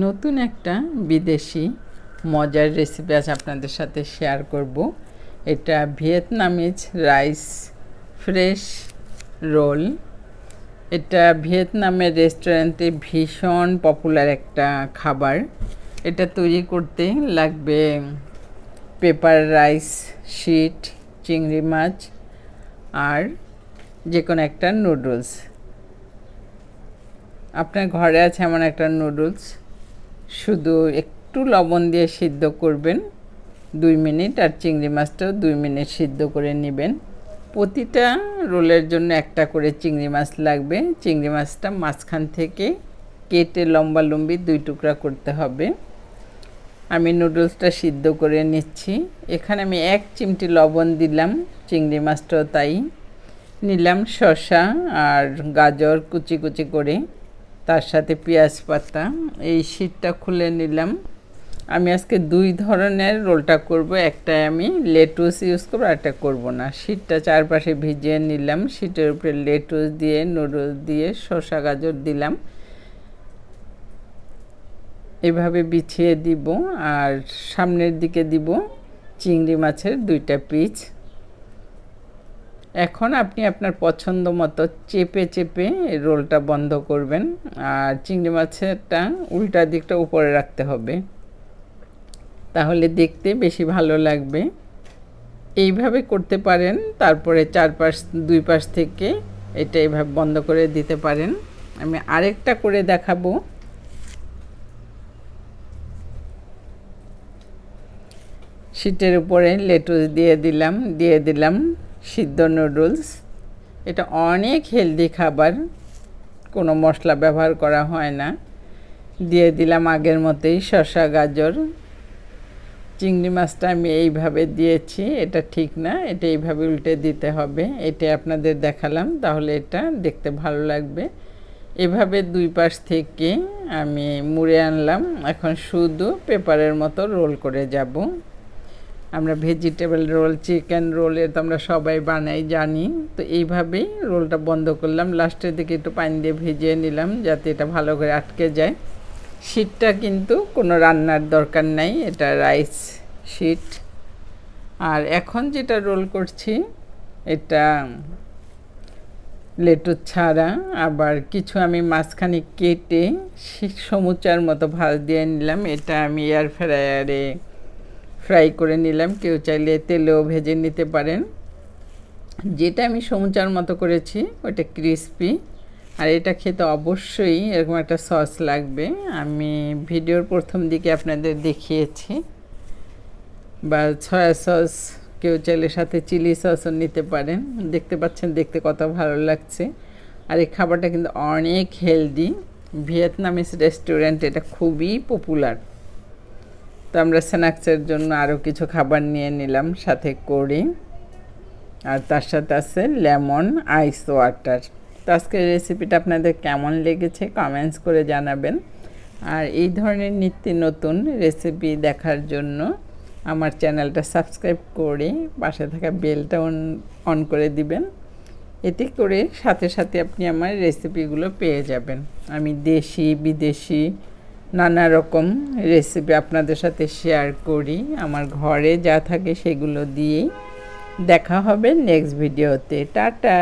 নতুন একটা বিদেশি মজার রেসিপি আজ আপনাদের সাথে শেয়ার করব। এটা ভিয়েতনামিজ রাইস ফ্রেশ রোল এটা ভিয়েতনামের রেস্টুরেন্টে ভীষণ পপুলার একটা খাবার। এটা তৈরি করতে লাগবে পেপার রাইস শিট চিংড়ি মাছ আর যে কোনো একটা নুডলস আপনার ঘরে আছে এমন একটা নুডলস শুধু একটু লবণ দিয়ে সিদ্ধ করবেন, দুই মিনিট, আর চিংড়ি মাছটাও দুই মিনিট সিদ্ধ করে নেবেন। প্রতিটা রোলের জন্য একটা করে চিংড়ি মাছ লাগবে। চিংড়ি মাছটা মাঝখান থেকে কেটে লম্বা লম্বি দুই টুকরা করতে হবে। আমি নুডলসটা সিদ্ধ করে নিচ্ছি। এখানে আমি এক চিমটি লবণ দিলাম, চিংড়ি মাছটাও তাই। নিলাম শসা আর গাজর কুচি কুচি করে। তার সাথে পেঁয়াজ পাতা, এই শীটটা খুলে নিলাম। আমি আজকে দুই ধরনের রোলটা করব একটা আমি লেটুস ইউজ করব একটা করব না। শীতটা চারপাশে ভিজিয়ে নিলাম, শীতের উপরে লেটুস দিয়ে, নুডলস দিয়ে, শসা, গাজর দিলাম। এভাবে বিছিয়ে দিব, আর সামনের দিকে দিব চিংড়ি মাছের দুইটা পিস এখন আপনি আপনার পছন্দ মতো চেপে চেপে রোলটা বন্ধ করবেন আর চিংড়ি মাছেরটা উল্টা দিকটা উপরে রাখতে হবে। তাহলে দেখতে বেশি ভালো লাগবে। এইভাবে করতে পারেন, তারপরে চার পাশ দুই পাশ থেকে এটা এইভাবে বন্ধ করে দিতে পারেন। আমি আরেকটা করে দেখাবো। শীটের উপরে লেটুস দিয়ে দিলাম দিয়ে দিলাম। সিদ্ধ নুডলস। এটা অনেক হেলদি খাবার, কোনো মশলা ব্যবহার করা হয় না। দিয়ে দিলাম আগের মতোই শসা, গাজর। চিংড়ি মাছটা আমি এইভাবে দিয়েছি, এটা ঠিক না, এটা এইভাবে উল্টে দিতে হবে। এটা আপনাদের দেখালাম, তাহলে এটা দেখতে ভালো লাগবে। এভাবে দুই পাশ থেকে আমি মুড়ে আনলাম, এখন শুধু পেপারের মতো রোল করে যাব। আমরা ভেজিটেবল রোল চিকেন রোলের তো আমরা সবাই বানাই, জানি। তো এইভাবেই রোলটা বন্ধ করলাম। লাস্টের দিকে একটু পানি দিয়ে ভিজিয়ে নিলাম যাতে এটা ভালো করে আটকে যায়। শীতটা কিন্তু কোনো রান্নার দরকার নাই, এটা রাইস শীট আর এখন যেটা রোল করছি, এটা লেটুর ছাড়া। আবার কিছু আমি মাঝখানে কেটে সমুচার মতো ভাজ দিয়ে নিলাম। এটা আমি এয়ার ফ্রায়ারে ফ্রাই করে নিলাম। কেউ চাইলে তেলেও ভেজে নিতে পারেন। যেটা আমি সমুচার মতো করেছি ওটা ক্রিসপি। আর এটা খেতে অবশ্যই এরকম একটা সস লাগবে। আমি ভিডিওর প্রথম দিকে আপনাদের দেখিয়েছি। বা সয়া সস, কেউ চাইলে সাথে চিলি সসও নিতে পারেন। দেখতে পাচ্ছেন, দেখতে কত ভালো লাগছে। আর এই খাবারটা কিন্তু অনেক হেলদি। ভিয়েতনামিস রেস্টুরেন্ট, এটা খুবই পপুলার। তো আমরা স্ন্যাক্সের জন্য আরও কিছু খাবার নিয়ে নিলাম, সাথে করি আর তার সাথে আছে লেমন আইস ওয়াটার। তো আজকের রেসিপিটা আপনাদের কেমন লেগেছে কমেন্টস করে জানাবেন। আর এই ধরনের নিত্য নতুন রেসিপি দেখার জন্য আমার চ্যানেলটা সাবস্ক্রাইব করে পাশে থাকা বেলটা অন অন করে দিবেন। এতে করে সাথে সাথে আপনি আমার রেসিপিগুলো পেয়ে যাবেন। আমি দেশি, বিদেশি নানা রকম রেসিপি আপনাদের সাথে শেয়ার করি। আমার ঘরে যা থাকে সেগুলো দিয়েই দেখা হবে নেক্সট ভিডিওতে টাটা!